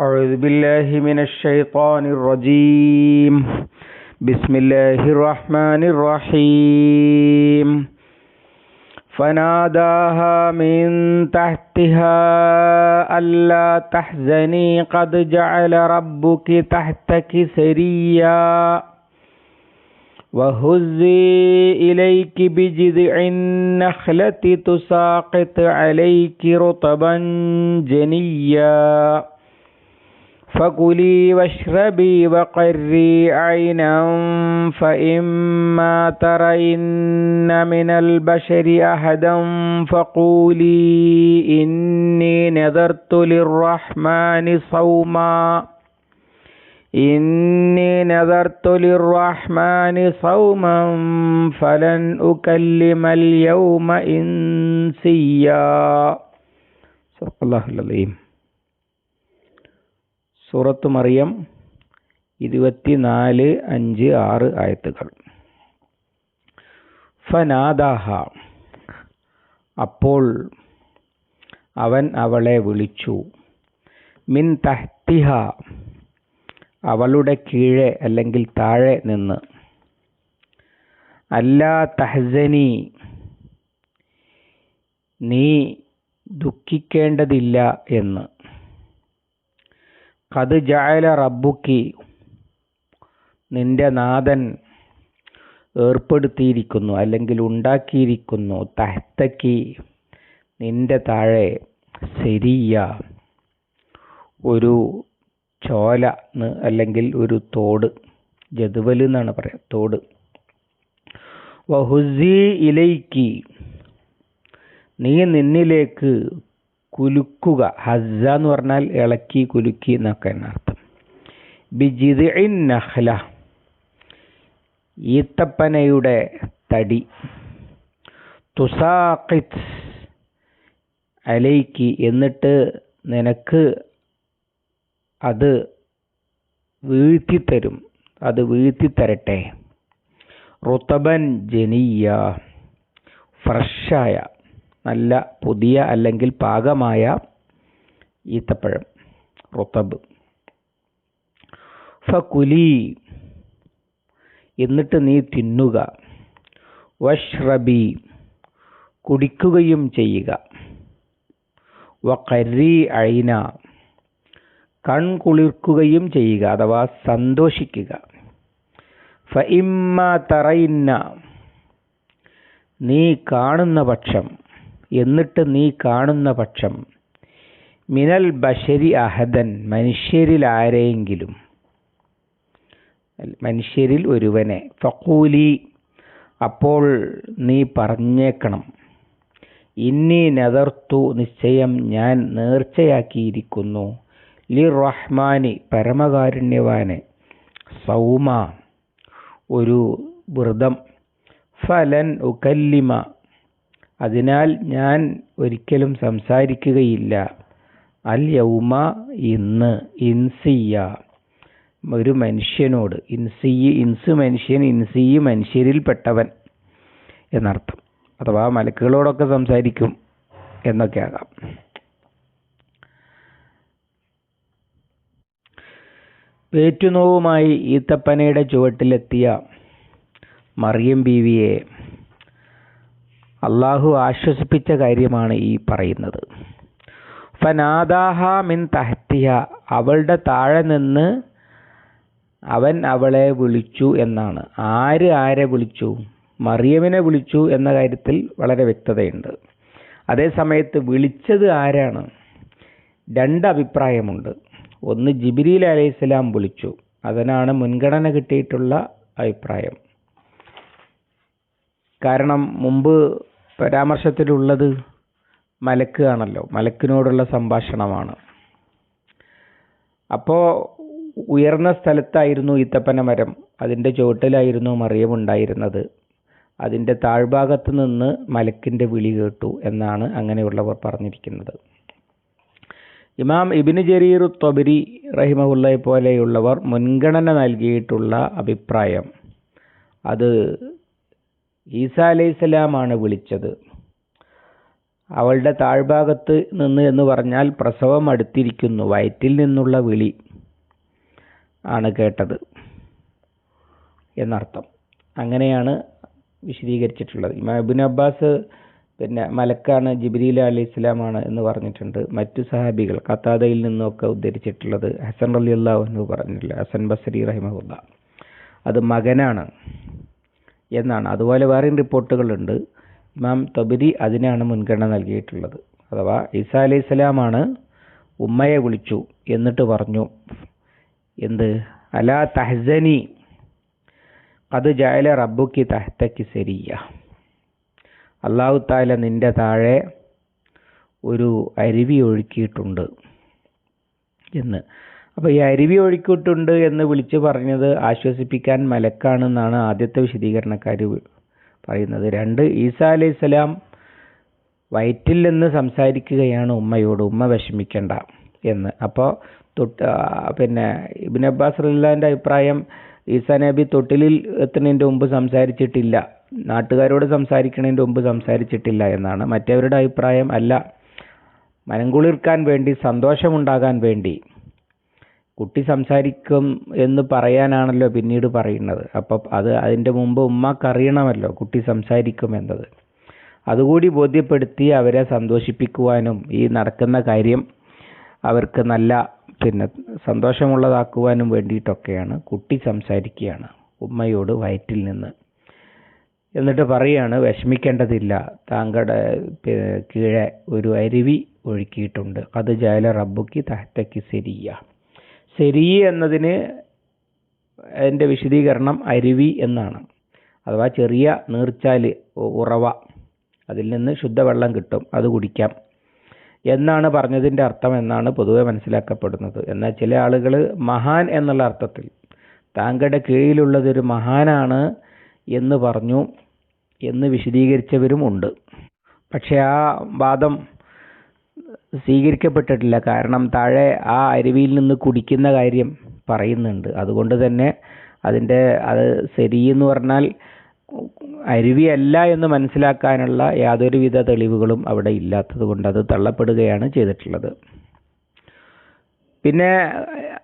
أعوذ بالله من الشيطان الرجيم. بسم الله الرحمن الرحيم. فناداها من تحتها ألا تحزني قد جعل ربك تحتك سريا. وهزي إليك بجذع النخلة تساقط عليك رطبا جنيا. فكلي واشربي وقري عينا فإما ترين من البشر أحدا فقولي إني نذرت للرحمن صوما. إني نذرت للرحمن صوما فلن أكلم اليوم إنسيا. صدق الله العظيم. സൂറത്ത് മറിയം ഇരുപത്തിനാല് അഞ്ച് ആറ് ആയത്തുകൾ. ഫനാദാഹ. അപ്പോൾ അവൻ അവളെ വിളിച്ചു മിൻ തഹ്തിഹ അവളുടെ കീഴെ അല്ലെങ്കിൽ താഴെ നിന്ന്. അല്ലാ തഹ്സനി നീ ദുഃഖിക്കേണ്ടതില്ല എന്ന്. കത് ജായല റബ്ബുക്കി. നിന്റെ നാഥൻ ഏർപ്പെടുത്തിയിരിക്കുന്നു അല്ലെങ്കിൽ ഉണ്ടാക്കിയിരിക്കുന്നു. തഹത്തക്കി നിന്റെ താഴെ ശരിയ ഒരു ചോല അല്ലെങ്കിൽ ഒരു തോട്. ജതുവൽ എന്നാണ് പറയാ തോട്. വഹുസി ഇലയ്ക്ക് നീ നിന്നിലേക്ക് കുലുക്കുക. ഹസ്സ എന്ന് പറഞ്ഞാൽ ഇളക്കി കുലുക്കി എന്നൊക്കെ അർത്ഥം. ബിജിദിൻ നഹ്ല. ഈത്തപ്പനയുടെ തടി. തുസാഖിത്. അലൈക്ക്. എന്നിട്ട് നിനക്ക് അത് വീഴ്ത്തിത്തരും. അത് വീഴ്ത്തിത്തരട്ടെ. റുത്തബൻ ജനീയ. ഫ്രഷായ. നല്ല പുതിയ അല്ലെങ്കിൽ പാകമായ ഈത്തപ്പഴം റുത്തബ്. ഫകുലി എന്നിട്ട് നീ തിന്നുക. വഷ്റബി കുടിക്കുകയും ചെയ്യുക. വക്കരി അയിന കൺകുളിർക്കുകയും ചെയ്യുക അഥവാ സന്തോഷിക്കുക. ഫ ഇമ്മ തറയിന്ന നീ കാണുന്ന പക്ഷം എന്നിട്ട് നീ കാണുന്ന പക്ഷം. മിനൽ ബഷരി അഹദൻ മനുഷ്യരിൽ ആരെയെങ്കിലും. മനുഷ്യരിൽ ഒരുവനെ. ഫക്കൂലി അപ്പോൾ നീ പറഞ്ഞേക്കണം. ഇന്നി നദർത്തു നിശ്ചയം ഞാൻ നേർച്ചയാക്കിയിരിക്കുന്നു. ലി റഹ്മാനി പരമകാരുണ്യവാന് സൗമ ഒരു വ്രതം. ഫലൻ ഉക്കല്ലിമ അതിനാൽ ഞാൻ ഒരിക്കലും സംസാരിക്കുകയില്ല. അൽ യൗമ ഇന്ന് ഇൻസിയ ഒരു മനുഷ്യനോട്. ഇൻസി ഇൻസ് മനുഷ്യൻ ഇൻസിയ് മനുഷ്യരിൽപ്പെട്ടവൻ എന്നർത്ഥം. അഥവാ മലക്കുകളോടൊക്കെ സംസാരിക്കും എന്നൊക്കെ ആകാം പേറ്റുനോവുമായി ഈത്തപ്പനയുടെ ചുവട്ടിലെത്തിയ മറിയം ബീവിയെ അള്ളാഹു ആശ്വസിപ്പിച്ച കാര്യമാണ് ഈ പറയുന്നത്. ഫനാദാഹ മിൻ തഹത്തിയ അവളുടെ താഴെ നിന്ന് അവൻ അവളെ വിളിച്ചു എന്നാണ്. ആര് ആരെ വിളിച്ചു? മറിയമിനെ വിളിച്ചു എന്ന കാര്യത്തിൽ വളരെ വ്യക്തതയുണ്ട്. അതേ സമയത്ത് വിളിച്ചത് ആരാണ്? രണ്ട് അഭിപ്രായമുണ്ട്. ഒന്ന് ജിബിരിൽ അലൈഹിസ്സലാം വിളിച്ചു. അതിനാണ് മുൻഗണന കിട്ടിയിട്ടുള്ള അഭിപ്രായം. കാരണം മുമ്പ് പരാമർശത്തിലുള്ളത് മലക്ക് ആണല്ലോ മലക്കിനോടുള്ള സംഭാഷണമാണ്. അപ്പോൾ ഉയർന്ന സ്ഥലത്തായിരുന്നു ഈത്തപ്പന മരം അതിന്റെ ചുവട്ടിലായിരുന്നു മറിയം ഉണ്ടായിരുന്നത് അതിന്റെ താഴ്ഭാഗത്ത് നിന്ന് മലക്കിന്റെ വിളി കേട്ടു എന്നാണ് അങ്ങനെയുള്ളവർ പറഞ്ഞിരിക്കുന്നത്. ഇമാം ഇബിന് ജരീർ തൊബരി റഹിമഹുല്ലയെ പോലെയുള്ളവർ മുൻഗണന നൽകിയിട്ടുള്ള അഭിപ്രായം. അത് ഈസ അലൈഹിസ്സലാമാണ് വിളിച്ചത്. അവളുടെ താഴ്ഭാഗത്ത് നിന്ന് എന്ന് പറഞ്ഞാൽ പ്രസവം അടുത്തിരിക്കുന്നു. വയറ്റിൽ നിന്നുള്ള വിളി ആണ് കേട്ടത് എന്നർത്ഥം. അങ്ങനെയാണ് വിശദീകരിച്ചിട്ടുള്ളത്. ഇമാം അബ്ബാസ് പിന്നെ മലക്കാണ് ജിബ്രീൽ അലി ഇസ്ലാമാണ് എന്ന് പറഞ്ഞിട്ടുണ്ട്. മറ്റു സഹാബികൾ കത്താതയിൽ നിന്നൊക്കെ ഉദ്ധരിച്ചിട്ടുള്ളത് ഹസൻ അലി അള്ളാഹു എന്ന് പറഞ്ഞിട്ടില്ല. ഹസൻ ബസരി റഹിമഹുല്ല. അത് മകനാണ്. എന്നാണ്. അതുപോലെ വേറെയും റിപ്പോർട്ടുകളുണ്ട്. ഇമാം തബരി അതിനാണ് മുൻഗണന നൽകിയിട്ടുള്ളത്. അഥവാ ഈസാ അലൈഹി സ്വലാമാണ് ഉമ്മയെ വിളിച്ചു എന്നിട്ട് പറഞ്ഞു. എന്ത്? അലാ തഹ്സനി അത് ജായല റബ്ബുക്കി തഹ്തക്ക് സെരിയ അള്ളാഹു താല നിന്റെ താഴെ ഒരു അരുവി ഒഴുക്കിയിട്ടുണ്ട് എന്ന്. അപ്പോൾ ഈ അരുവി ഒഴുക്കിയിട്ടുണ്ട് എന്ന് വിളിച്ചു പറഞ്ഞത് ആശ്വസിപ്പിക്കാൻ മലക്കാണെന്നാണ് ആദ്യത്തെ വിശദീകരണക്കാർ പറയുന്നത്. രണ്ട് ഈസ അലൈഹി സ്വലാം വയറ്റിൽ നിന്ന് സംസാരിക്കുകയാണ് ഉമ്മയോട്. ഉമ്മ വിഷമിക്കേണ്ട എന്ന്. അപ്പോൾ തൊട്ട് പിന്നെ ഇബിൻ അബ്ബാസ് റല്ലാന്റെ അഭിപ്രായം ഈസാ നബി തൊട്ടിലിൽ എത്തുന്നതിന്റെ മുമ്പ് സംസാരിച്ചിട്ടില്ല. നാട്ടുകാരോട് സംസാരിക്കുന്നതിന്റെ മുമ്പ് സംസാരിച്ചിട്ടില്ല എന്നാണ്. മറ്റവരുടെ അഭിപ്രായം അല്ല. മനംകുളിർക്കാൻ വേണ്ടി സന്തോഷമുണ്ടാകാൻ വേണ്ടി കുട്ടി സംസാരിക്കും എന്ന് പറയാനാണല്ലോ പിന്നീട് പറയുന്നത്. അപ്പം അത് അതിന്റെ മുമ്പ് ഉമ്മക്കറിയണമല്ലോ കുട്ടി സംസാരിക്കും എന്നത്. അതുകൂടി ബോധ്യപ്പെടുത്തി അവരെ സന്തോഷിപ്പിക്കുവാനും ഈ നടക്കുന്ന കാര്യം അവർക്ക് നല്ല പിന്നെ സന്തോഷമുള്ളതാക്കുവാനും വേണ്ടിയിട്ടൊക്കെയാണ് കുട്ടി സംസാരിക്കുകയാണ് ഉമ്മയോട് വയറ്റിൽ നിന്ന്. എന്നിട്ട് പറയാണ് വിഷമിക്കേണ്ടതില്ല താങ്കളുടെ കീഴെ ഒരു അരുവി ഒഴുക്കിയിട്ടുണ്ട്. അത് ജയല റബ്ബുക്ക് തഹത്തക്ക് സെരിയ സെരി എന്നതിന് അതിന്റെ വിശദീകരണം അരുവി എന്നാണ്. അഥവാ ചെറിയ നീർച്ചാൽ ഉറവ. അതിൽ നിന്ന് ശുദ്ധവെള്ളം കിട്ടും. അത് കുടിക്കാം. എന്നാണ് പറഞ്ഞതിന്റെ അർത്ഥം എന്നാണ് പൊതുവെ മനസ്സിലാക്കപ്പെടുന്നത്. എന്നാൽ ചില ആളുകൾ മഹാൻ എന്നുള്ള അർത്ഥത്തിൽ താങ്കളുടെ കീഴിലുള്ളതൊരു മഹാനാണ് എന്ന് പറഞ്ഞു എന്ന് വിശദീകരിച്ചവരും ഉണ്ട്. പക്ഷേ ആ വാദം സ്വീകരിക്കപ്പെട്ടിട്ടില്ല. കാരണം താഴെ ആ അരുവിയിൽ നിന്ന് കുടിക്കുന്ന കാര്യം പറയുന്നുണ്ട്. അതുകൊണ്ട് തന്നെ അതിന്റെ അത് ശരി എന്ന് പറഞ്ഞാൽ അരുവിയല്ല എന്ന് മനസ്സിലാക്കാനുള്ള യാതൊരുവിധ തെളിവുകളും അവിടെ ഇല്ലാത്തത് കൊണ്ട് അത് തള്ളപ്പെടുകയാണ് ചെയ്തിട്ടുള്ളത്. പിന്നെ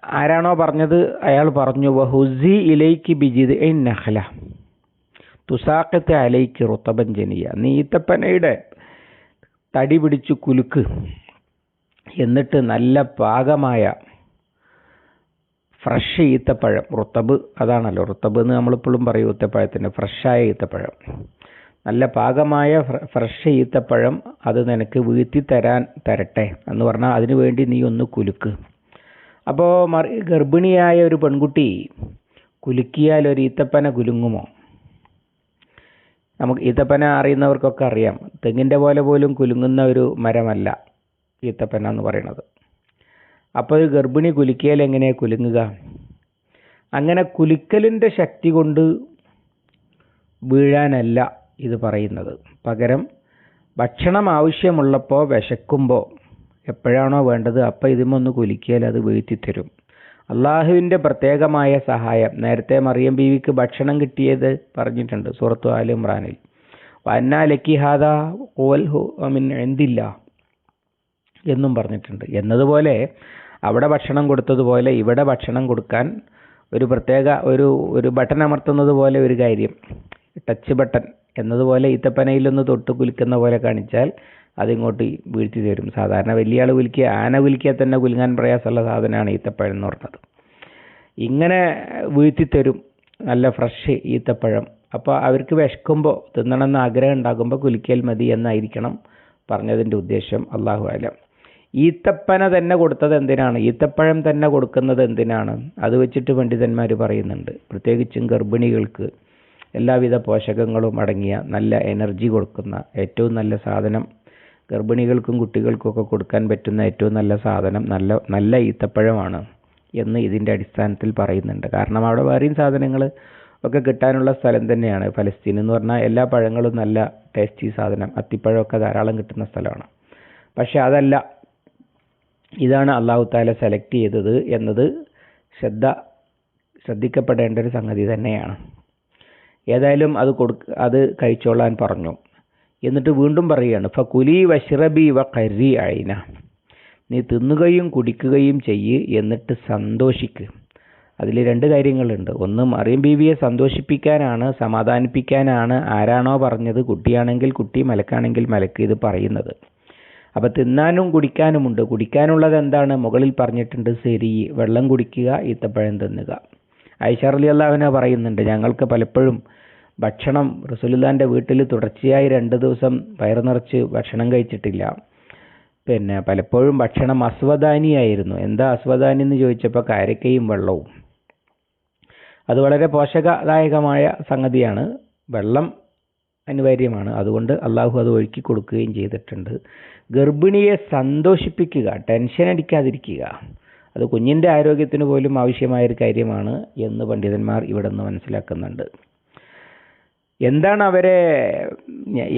ആരാണോ പറഞ്ഞത്? അയാൾ പറഞ്ഞു വഹുസി ഇലൈക്ക് ബിജിദ് നഹല. തുസാക്കത്തെ അലൈക്ക് റുത്തബൻ ജനിയ. നീ ഈത്തപ്പനയുടെ തടി പിടിച്ചു കുലുക്ക്. എന്നിട്ട് നല്ല പാകമായ ഫ്രഷ് ഈത്തപ്പഴം റുത്തബ്. അതാണല്ലോ റുത്തബ് എന്ന് നമ്മളിപ്പോഴും പറയും ഈത്തപ്പഴത്തിന് ഫ്രഷായ ഈത്തപ്പഴം. നല്ല പാകമായ ഫ്രഷ് ഈത്തപ്പഴം അത് നിനക്ക് വീഴ്ത്തി തരാൻ തരട്ടെ എന്ന് പറഞ്ഞാൽ അതിനു വേണ്ടി നീ ഒന്ന് കുലുക്ക്. അപ്പോൾ ഗർഭിണിയായ ഒരു പെൺകുട്ടി കുലുക്കിയാൽ ഒരു ഈത്തപ്പന കുലുങ്ങുമോ? നമുക്ക് ഈത്തപ്പന അറിയുന്നവർക്കൊക്കെ അറിയാം. തെങ്ങിന്റെ പോലെ പോലും കുലുങ്ങുന്ന ഒരു മരമല്ല ഈത്തപ്പന എന്ന് പറയുന്നത്. അപ്പോൾ ഒരു ഗർഭിണി കുലുക്കിയാൽ എങ്ങനെയാണ് കുലുങ്ങുക? അങ്ങനെ കുലുക്കലിന്റെ ശക്തി കൊണ്ട് വീഴാനല്ല ഇത് പറയുന്നത്. പകരം ഭക്ഷണം ആവശ്യമുള്ളപ്പോൾ വിശക്കുമ്പോൾ എപ്പോഴാണോ വേണ്ടത് അപ്പോൾ ഇതുമൊന്ന് കുലുക്കിയാൽ അത് വീഴ്ത്തിത്തരും. അള്ളാഹുവിന്റെ പ്രത്യേകമായ സഹായം. നേരത്തെ മറിയം ബീവിക്ക് ഭക്ഷണം കിട്ടിയത് പറഞ്ഞിട്ടുണ്ട് സൂറത്തു ആൽ ഇമ്രാനിൽ. വന്നാ ലക്കി ഹാദ ഓൽ എന്തില്ല എന്നും പറഞ്ഞിട്ടുണ്ട്. എന്നതുപോലെ അവിടെ ഭക്ഷണം കൊടുത്തതുപോലെ ഇവിടെ ഭക്ഷണം കൊടുക്കാൻ ഒരു പ്രത്യേക ഒരു ഒരു ബട്ടൺ അമർത്തുന്നത് പോലെ ഒരു കാര്യം. Touch button. എന്നതുപോലെ ഈത്തപ്പനയിലൊന്ന് തൊട്ട് കുലിക്കുന്ന പോലെ കാണിച്ചാൽ അതിങ്ങോട്ട് വീഴ്ത്തി തരും. സാധാരണ വലിയ ആൾ കുലുക്കിയ ആന കുലുക്കിയാൽ തന്നെ കുലുങ്ങാൻ പ്രയാസമുള്ള സാധനമാണ് ഈത്തപ്പഴം എന്ന് പറഞ്ഞത്. ഇങ്ങനെ വീഴ്ത്തി തരും. നല്ല ഫ്രഷ് ഈത്തപ്പഴം. അപ്പോൾ അവർക്ക് വിശക്കുമ്പോൾ തിന്നണമെന്ന് ആഗ്രഹം ഉണ്ടാകുമ്പോൾ കുലുക്കിയാൽ മതി എന്നായിരിക്കണം പറഞ്ഞതിന്റെ ഉദ്ദേശം. അള്ളാഹു അലം. ഈത്തപ്പന തന്നെ കൊടുത്തത് എന്തിനാണ്? ഈത്തപ്പഴം തന്നെ കൊടുക്കുന്നത് എന്തിനാണ്? അത് വെച്ചിട്ട് പണ്ഡിതന്മാർ പറയുന്നുണ്ട്. പ്രത്യേകിച്ചും ഗർഭിണികൾക്ക് എല്ലാവിധ പോഷകങ്ങളും അടങ്ങിയ നല്ല എനർജി കൊടുക്കുന്ന ഏറ്റവും നല്ല സാധനം ഗർഭിണികൾക്കും കുട്ടികൾക്കൊക്കെ കൊടുക്കാൻ പറ്റുന്ന ഏറ്റവും നല്ല സാധനം നല്ല നല്ല ഈത്തപ്പഴമാണ് എന്ന് ഇതിന്റെ അടിസ്ഥാനത്തിൽ പറയുന്നുണ്ട്. കാരണം അവിടെ വേറെയും സാധനങ്ങൾ ഒക്കെ കിട്ടാനുള്ള സ്ഥലം തന്നെയാണ്. ഫലസ്തീൻ എന്ന് പറഞ്ഞാൽ എല്ലാ പഴങ്ങളും നല്ല ടേസ്റ്റി സാധനം. അത്തിപ്പഴമൊക്കെ ധാരാളം കിട്ടുന്ന സ്ഥലമാണ്. പക്ഷേ അതല്ല ഇതാണ് അള്ളാഹു താല സെലക്ട് ചെയ്തത് എന്നത് ശ്രദ്ധ ശ്രദ്ധിക്കപ്പെടേണ്ട ഒരു സംഗതി തന്നെയാണ്. ഏതായാലും അത് കൊടു അത് കഴിച്ചോളാൻ പറഞ്ഞു. എന്നിട്ട് വീണ്ടും പറയുകയാണ് ഫകുലി വഷ്റബി വ കരി അയിന. നീ തിന്നുകയും കുടിക്കുകയും ചെയ്യ് എന്നിട്ട് സന്തോഷിക്ക്. അതിൽ രണ്ട് കാര്യങ്ങളുണ്ട്. ഒന്ന് മറിയം ബീവിയെ സന്തോഷിപ്പിക്കാനാണ് സമാധാനിപ്പിക്കാനാണ് ആരാണോ പറഞ്ഞത് കുട്ടിയാണെങ്കിൽ കുട്ടി മലക്കാണെങ്കിൽ മലക്ക് ഇത് പറയുന്നത്. അപ്പോൾ തിന്നാനും കുടിക്കാനുമുണ്ട്. കുടിക്കാനുള്ളത് എന്താണ്? മുകളിൽ പറഞ്ഞിട്ടുണ്ട് ശരി വെള്ളം കുടിക്കുക ഈത്തപ്പഴം തിന്നുക. ഐഷർ അലി അള്ളാഹുന പറയുന്നുണ്ട് ഞങ്ങൾക്ക് പലപ്പോഴും ഭക്ഷണം റസൂലുല്ലാന്റെ വീട്ടിൽ തുടർച്ചയായി രണ്ട് ദിവസം വയറു നിറച്ച് ഭക്ഷണം കഴിച്ചിട്ടില്ല. പിന്നെ പലപ്പോഴും ഭക്ഷണം അസ്വദാനിയായിരുന്നു. എന്താ അസ്വദാനി എന്ന് ചോദിച്ചപ്പോൾ കാരക്കയും വെള്ളവും. അത് വളരെ പോഷകദായകമായ സംഗതിയാണ്. വെള്ളം അനിവാര്യമാണ്. അതുകൊണ്ട് അള്ളാഹു അത് ഒഴുക്കി കൊടുക്കുകയും ചെയ്തിട്ടുണ്ട്. ഗർഭിണിയെ സന്തോഷിപ്പിക്കുക ടെൻഷൻ അടിക്കാതിരിക്കുക അത് കുഞ്ഞിന്റെ ആരോഗ്യത്തിന് പോലും ആവശ്യമായൊരു കാര്യമാണ് എന്ന് പണ്ഡിതന്മാർ ഇവിടെ നിന്ന് മനസ്സിലാക്കുന്നുണ്ട്. എന്താണ് അവരെ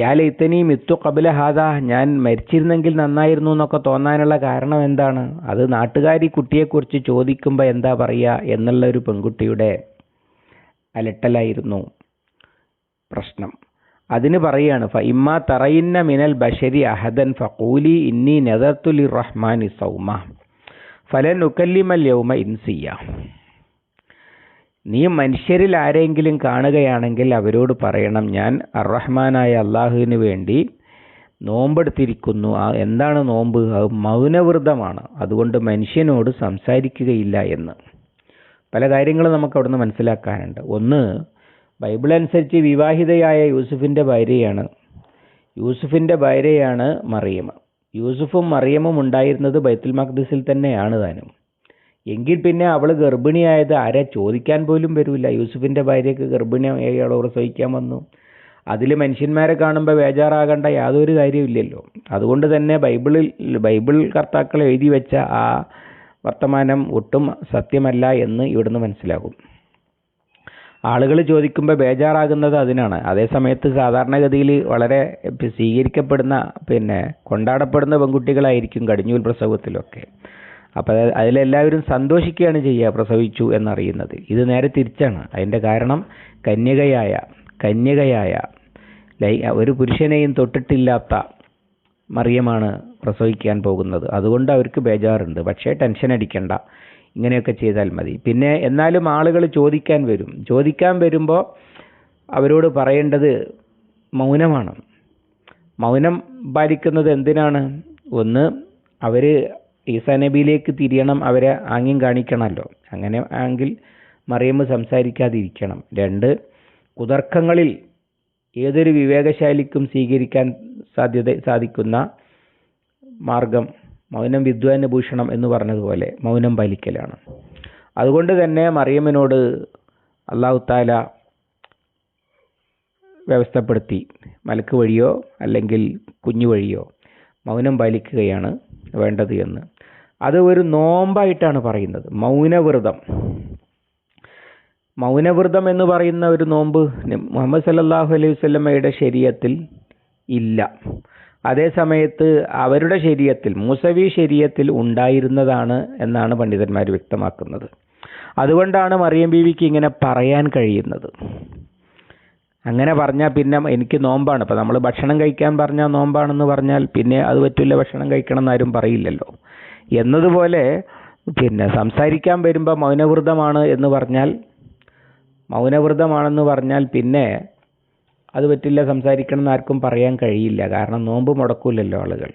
യാല മിത്തു കബല ഹാദ ഞാൻ മരിച്ചിരുന്നെങ്കിൽ നന്നായിരുന്നു എന്നൊക്കെ തോന്നാനുള്ള കാരണം എന്താണ്? അത് നാട്ടുകാരി കുട്ടിയെക്കുറിച്ച് ചോദിക്കുമ്പോൾ എന്താ പറയുക എന്നുള്ള ഒരു പെൺകുട്ടിയുടെ അലട്ടലായിരുന്നു പ്രശ്നം. അതിന് പറയാണ് ഇമ്മ തറയിന്ന മിനൽ ബഷരി അഹദൻ ഫൂലി ഇന്നി നെതർത്തുലി റഹ്മാനി സൗമ. ഫലൻ ഉക്കല്ലിമൽ യൗമ ഇൻസിയ നീ മനുഷ്യരിൽ ആരെങ്കിലും കാണുകയാണെങ്കിൽ അവരോട് പറയണം ഞാൻ അറഹ്മാനായ അള്ളാഹുവിന് വേണ്ടി നോമ്പെടുത്തിരിക്കുന്നു. ആ എന്താണ് നോമ്പ്? അത് മൗനവ്രതമാണ്. അതുകൊണ്ട് മനുഷ്യനോട് സംസാരിക്കുകയില്ല എന്ന്. പല കാര്യങ്ങളും നമുക്ക് അവിടുന്ന് മനസ്സിലാക്കാനുണ്ട്. ഒന്ന് ബൈബിൾ അനുസരിച്ച് വിവാഹിതയായ യൂസുഫിന്റെ ഭാര്യയാണ്. യൂസുഫിന്റെ ഭാര്യയാണ് മറിയം യൂസുഫും മറിയമും ഉണ്ടായിരുന്നത് ബൈത്തുൽ മഖ്ദിസിൽ തന്നെയാണ് താനും. എങ്കിൽ പിന്നെ അവൾ ഗർഭിണിയായത് ആരെ ചോദിക്കാൻ പോലും വരില്ല യൂസുഫിന്റെ ഭാര്യയ്ക്ക് ഗർഭിണിയായി പ്രസവിക്കാൻ വന്നു. അതിൽ മനുഷ്യന്മാരെ കാണുമ്പോൾ ബേജാറാകേണ്ട യാതൊരു കാര്യമില്ലല്ലോ അതുകൊണ്ട് തന്നെ ബൈബിളിൽ ബൈബിൾ കർത്താക്കൾ എഴുതി വെച്ച ആ വർത്തമാനം ഒട്ടും സത്യമല്ല എന്ന് ഇവിടുന്ന് മനസ്സിലാകും. ആളുകൾ ചോദിക്കുമ്പോൾ ബേജാറാകുന്നത് അതിനാണ്. അതേസമയത്ത് സാധാരണഗതിയിൽ വളരെ സ്വീകരിക്കപ്പെടുന്ന പിന്നെ കൊണ്ടാടപ്പെടുന്ന പെൺകുട്ടികളായിരിക്കും കടിഞ്ഞൂൽ പ്രസവത്തിലൊക്കെ. അപ്പോൾ അതിലെല്ലാവരും സന്തോഷിക്കുകയാണ് ചെയ്യുക പ്രസവിച്ചു എന്നറിയുന്നത്. ഇത് നേരെ തിരിച്ചാണ്. അതിന്റെ കാരണം കന്യകയായ കന്യകയായ ഒരു പുരുഷനെയും തൊട്ടിട്ടില്ലാത്ത മറിയമാണ് പ്രസവിക്കാൻ പോകുന്നത്. അതുകൊണ്ട് അവർക്ക് ബേജാറുണ്ട്. പക്ഷേ ടെൻഷൻ അടിക്കണ്ട. ഇങ്ങനെയൊക്കെ ചെയ്താൽ മതി. പിന്നെ എന്നാലും ആളുകൾ ചോദിക്കാൻ വരും. ചോദിക്കാൻ വരുമ്പോൾ അവരോട് പറയേണ്ടത് മൗനമാണ്. മൗനം പാലിക്കുന്നത് എന്തിനാണ്? ഒന്ന് അവർ ഈസാ നബിയിലേക്ക് തിരിയണം അവരെ ആംഗ്യം കാണിക്കണമല്ലോ. അങ്ങനെ ആങ്കിൽ മറിയമ്മ സംസാരിക്കാതിരിക്കണം. രണ്ട് കുതർക്കങ്ങളിൽ ഏതൊരു വിവേകശാലിക്കും സ്വീകരിക്കാൻ സാധ്യത സാധിക്കുന്ന മാർഗം മൗനം വിദ്വാന ഭൂഷണം എന്ന് പറഞ്ഞതുപോലെ മൗനം പാലിക്കലാണ്. അതുകൊണ്ട് തന്നെ മറിയമ്മിനോട് അള്ളാഹു താല വ്യവസ്ഥപ്പെടുത്തി മലക്ക് വഴിയോ അല്ലെങ്കിൽ കുഞ്ഞു വഴിയോ മൗനം പാലിക്കുകയാണ് വേണ്ടത് എന്ന്. അത് ഒരു നോമ്പായിട്ടാണ് പറയുന്നത്. മൗനവ്രതം. മൗനവ്രതം എന്ന് പറയുന്ന ഒരു നോമ്പ് മുഹമ്മദ് സല്ലാഹു അലൈഹി വസല്ലമയുടെ ശരീരത്തിൽ ഇല്ല. അതേ സമയത്ത് അവരുടെ ശരീരത്തിൽ മുസവി ശരീരത്തിൽ ഉണ്ടായിരുന്നതാണ് എന്നാണ് പണ്ഡിതന്മാർ വ്യക്തമാക്കുന്നത്. അതുകൊണ്ടാണ് മറിയം ബീവിക്ക് ഇങ്ങനെ പറയാൻ കഴിയുന്നത്. അങ്ങനെ പറഞ്ഞാൽ പിന്നെ എനിക്ക് നോമ്പാണ്. ഇപ്പം നമ്മൾ ഭക്ഷണം കഴിക്കാൻ പറഞ്ഞാൽ നോമ്പാണെന്ന് പറഞ്ഞാൽ പിന്നെ അത് പറ്റില്ല ഭക്ഷണം കഴിക്കണം എന്നാരും പറയില്ലല്ലോ. എന്നതുപോലെ പിന്നെ സംസാരിക്കാൻ വരുമ്പോൾ മൗനവ്രതമാണ് എന്ന് പറഞ്ഞാൽ മൗനവ്രതമാണെന്ന് പറഞ്ഞാൽ പിന്നെ അത് പറ്റില്ല സംസാരിക്കണം എന്ന് ആർക്കും പറയാൻ കഴിയില്ല. കാരണം നോമ്പ് മുടക്കൂലല്ലോ ആളുകൾ.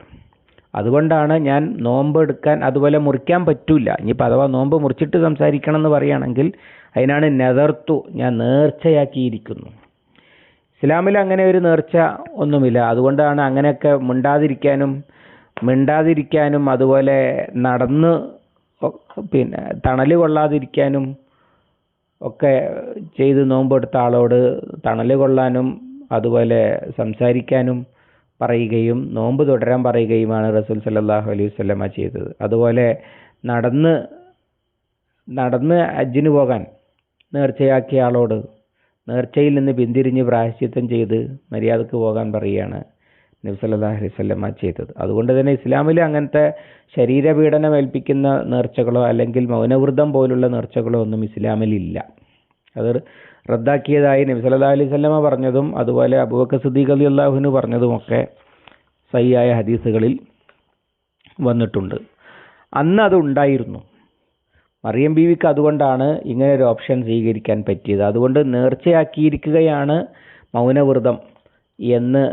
അതുകൊണ്ടാണ് ഞാൻ നോമ്പ് എടുക്കാൻ അതുപോലെ മുറിക്കാൻ പറ്റില്ല ഇനിയിപ്പോൾ അഥവാ നോമ്പ് മുറിച്ചിട്ട് സംസാരിക്കണം എന്ന് പറയുകയാണെങ്കിൽ അതിനാണ് നെതർത്തു ഞാൻ നേർച്ചയാക്കിയിരിക്കുന്നു. ഇസ്ലാമിൽ അങ്ങനെ ഒരു നേർച്ച ഒന്നുമില്ല. അതുകൊണ്ടാണ് അങ്ങനെയൊക്കെ മിണ്ടാതിരിക്കാനും മിണ്ടാതിരിക്കാനും അതുപോലെ നടന്ന് പിന്നെ തണൽ കൊള്ളാതിരിക്കാനും ഒക്കെ ചെയ്ത് നോമ്പെടുത്ത ആളോട് തണൽ കൊള്ളാനും അതുപോലെ സംസാരിക്കാനും പറയുകയും നോമ്പ് തുടരാൻ പറയുകയുമാണ് റസൂൽ സല്ലാഹു അലൈഹി വസല്ലമ ചെയ്തത്. അതുപോലെ നടന്ന് നടന്ന് ഹജ്ജിന് പോകാൻ നേർച്ചയാക്കിയ ആളോട് നേർച്ചയിൽ നിന്ന് പിന്തിരിഞ്ഞ് പ്രായശ്ചിത്തം ചെയ്ത് മര്യാദയ്ക്ക് പോകാൻ പറയുകയാണ് നബി സല്ലല്ലാഹു അലൈഹി വസല്ലമ ചെയ്തത്. അതുകൊണ്ട് തന്നെ ഇസ്ലാമിൽ അങ്ങനത്തെ ശരീരപീഡനം ഏൽപ്പിക്കുന്ന നേർച്ചകളോ അല്ലെങ്കിൽ മൗനവൃതം പോലുള്ള നേർച്ചകളോ ഒന്നും ഇസ്ലാമിൽ ഇല്ല അത് റദ്ദാക്കിയതായി നബി സല്ലല്ലാഹു അലൈഹി വസല്ലമ പറഞ്ഞതും അതുപോലെ അബൂബക്കർ സിദ്ദീഖ് അള്ളാഹുവിന് പറഞ്ഞതുമൊക്കെ സഹിയായ ഹദീസുകളിൽ വന്നിട്ടുണ്ട്. അന്ന് അത് ഉണ്ടായിരുന്നു. മറിയം ബീവിക്ക് അതുകൊണ്ടാണ് ഇങ്ങനെ ഒരു ഓപ്ഷൻ സ്വീകരിക്കാൻ പറ്റിയത്. അതുകൊണ്ട് നേർച്ചയാക്കിയിരിക്കുകയാണ് മൗനവ്രതം എന്ന്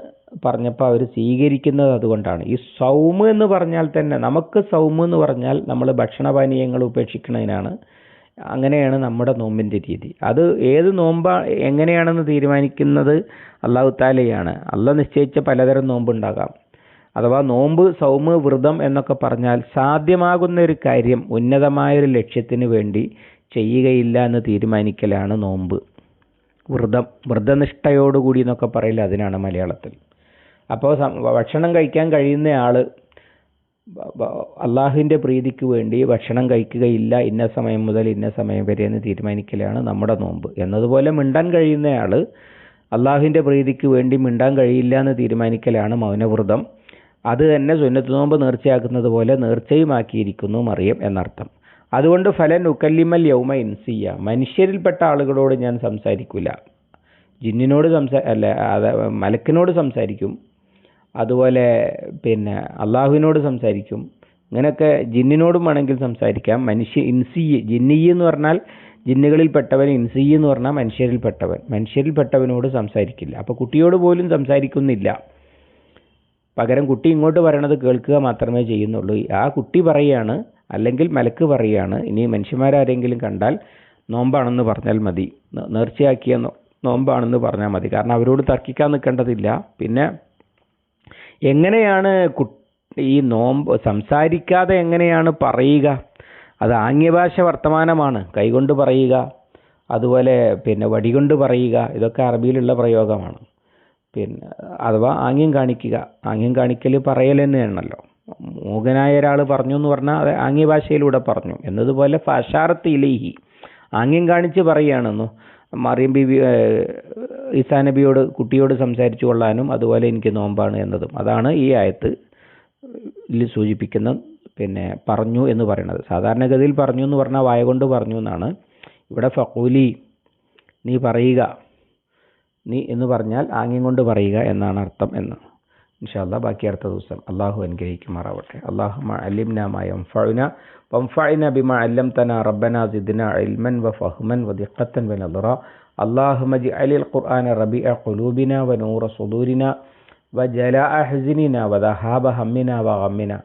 പറഞ്ഞപ്പോൾ അവർ സ്വീകരിക്കുന്നത് അതുകൊണ്ടാണ്. ഈ സൗമ് എന്ന് പറഞ്ഞാൽ തന്നെ നമുക്ക് സൗമ് എന്ന് പറഞ്ഞാൽ നമ്മൾ ഭക്ഷണപാനീയങ്ങൾ ഉപേക്ഷിക്കുന്നതിനാണ്. അങ്ങനെയാണ് നമ്മുടെ നോമ്പിന്റെ രീതി. അത് ഏത് നോമ്പ എങ്ങനെയാണെന്ന് തീരുമാനിക്കുന്നത് അള്ളാഹു താലയാണ് അല്ല നിശ്ചയിച്ച പലതരം നോമ്പുണ്ടാകാം. അഥവാ നോമ്പ് സൗമ് വ്രതം എന്നൊക്കെ പറഞ്ഞാൽ സാധ്യമാകുന്ന ഒരു കാര്യം ഉന്നതമായൊരു ലക്ഷ്യത്തിന് വേണ്ടി ചെയ്യുകയില്ല എന്ന് തീരുമാനിക്കലാണ് നോമ്പ്. വ്രതം വ്രതനിഷ്ഠയോടുകൂടി എന്നൊക്കെ പറയില്ല അതിനാണ് മലയാളത്തിൽ. അപ്പോൾ ഭക്ഷണം കഴിക്കാൻ കഴിയുന്ന ആൾ അള്ളാഹുവിന്റെ പ്രീതിക്ക് വേണ്ടി ഭക്ഷണം കഴിക്കുകയില്ല ഇന്ന സമയം മുതൽ ഇന്ന സമയം വരെ എന്ന് തീരുമാനിക്കലാണ് നമ്മുടെ നോമ്പ്. എന്നതുപോലെ മിണ്ടാൻ കഴിയുന്നയാൾ അള്ളാഹുവിന്റെ പ്രീതിക്ക് വേണ്ടി മിണ്ടാൻ കഴിയില്ല എന്ന് തീരുമാനിക്കലാണ് മൗനവ്രതം. അത് തന്നെ സുന്നത്ത് നോമ്പ് നേർച്ചയാക്കുന്നത് പോലെ നേർച്ചയുമാക്കിയിരിക്കുന്നു മറിയം എന്നർത്ഥം. അതുകൊണ്ട് ഫലൻ ഉക്കല്ലിമൽ യൗമ ഇൻസിയ. മനുഷ്യരിൽപ്പെട്ട ആളുകളോട് ഞാൻ സംസാരിക്കില്ല ജിന്നിനോട് സംസാ അല്ല മലക്കിനോട് സംസാരിക്കും. അതുപോലെ പിന്നെ അള്ളാഹുവിനോട് സംസാരിക്കും. ഇങ്ങനെയൊക്കെ ജിന്നിനോടും വേണമെങ്കിൽ സംസാരിക്കാം. മനുഷ്യ ഇൻസി ജിന്നി എന്ന് പറഞ്ഞാൽ ജിന്നുകളിൽ പെട്ടവൻ ഇൻസി എന്ന് പറഞ്ഞാൽ മനുഷ്യരിൽ പെട്ടവൻ മനുഷ്യരിൽ പെട്ടവനോട് സംസാരിക്കില്ല. അപ്പോൾ കുട്ടിയോട് പോലും സംസാരിക്കുന്നില്ല. പകരം കുട്ടി ഇങ്ങോട്ട് പറയണത് കേൾക്കുക മാത്രമേ ചെയ്യുന്നുള്ളൂ. ആ കുട്ടി പറയാണ് അല്ലെങ്കിൽ മലക്ക് പറയാണ്. ഇനി മനുഷ്യന്മാരാരെങ്കിലും കണ്ടാൽ നോമ്പാണെന്ന് പറഞ്ഞാൽ മതി. നേർച്ചയാക്കിയ നോമ്പാണെന്ന് പറഞ്ഞാൽ മതി. കാരണം അവരോട് തർക്കിക്കാൻ നിൽക്കേണ്ടതില്ല. പിന്നെ എങ്ങനെയാണ് ഈ നോമ്പ് സംസാരിക്കാതെ എങ്ങനെയാണ് പറയുക? അത് ആംഗ്യഭാഷ വർത്തമാനമാണ്. കൈകൊണ്ട് പറയുക അതുപോലെ പിന്നെ വടികൊണ്ട് പറയുക ഇതൊക്കെ അറബിയിലുള്ള പ്രയോഗമാണ്. പിന്നെ അഥവാ ആംഗ്യം കാണിക്കുക. ആംഗ്യം കാണിക്കൽ പറയൽ തന്നെയാണല്ലോ. മൂകനായ ഒരാൾ പറഞ്ഞു എന്ന് പറഞ്ഞാൽ അത് ആംഗ്യഭാഷയിലൂടെ പറഞ്ഞു. എന്നതുപോലെ ഫഷാറത്ത് ഇലേഹി. ആംഗ്യം കാണിച്ച് പറയുകയാണെന്നു? മറിയം ബിബി ഈസാ നബിയോട് കുട്ടിയോട് സംസാരിച്ചു കൊള്ളാനും അതുപോലെ എനിക്ക് നോമ്പാണ് എന്നതും. അതാണ് ഈ ആയത്ത് സൂചിപ്പിക്കുന്ന പിന്നെ പറഞ്ഞു എന്ന് പറയുന്നത്. സാധാരണഗതിയിൽ പറഞ്ഞു എന്ന് പറഞ്ഞാൽ വായ കൊണ്ട് പറഞ്ഞു എന്നാണ്. ഇവിടെ ഫക്കൂലി നീ പറയുക നീ എന്ന് പറഞ്ഞാൽ ആംഗ്യം കൊണ്ട് പറയുക എന്നാണ് അർത്ഥം എന്ന്. ഇൻഷാല്ല ബാക്കി അടുത്ത ദിവസം അള്ളാഹു അനുഗ്രഹിക്കുമാറാവട്ടെ. അള്ളാഹു അലിംന യംഫഅന വംഫഅന ബിമ അല്ലം തന റബ്ബന സിദ്ന ഇൽമൻ ദിഖത്തൻ വദിഖത്തൻ വനദറ اللهم اجعل القرآن ربيع قلوبنا ونور صدورنا وجلاء حزننا وذهاب همنا وغمنا.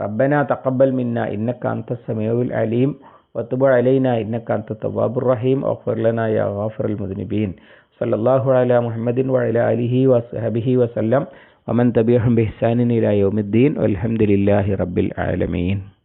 ربنا تقبل منا إنك أنت السميع العليم وتب علينا إنك أنت التواب الرحيم. واغفر لنا يا غافر المذنبين. صلى الله على محمد وعلى آله وصحبه وسلم. ومن تبعهم بإحسان إلى يوم الدين. والحمد لله رب العالمين.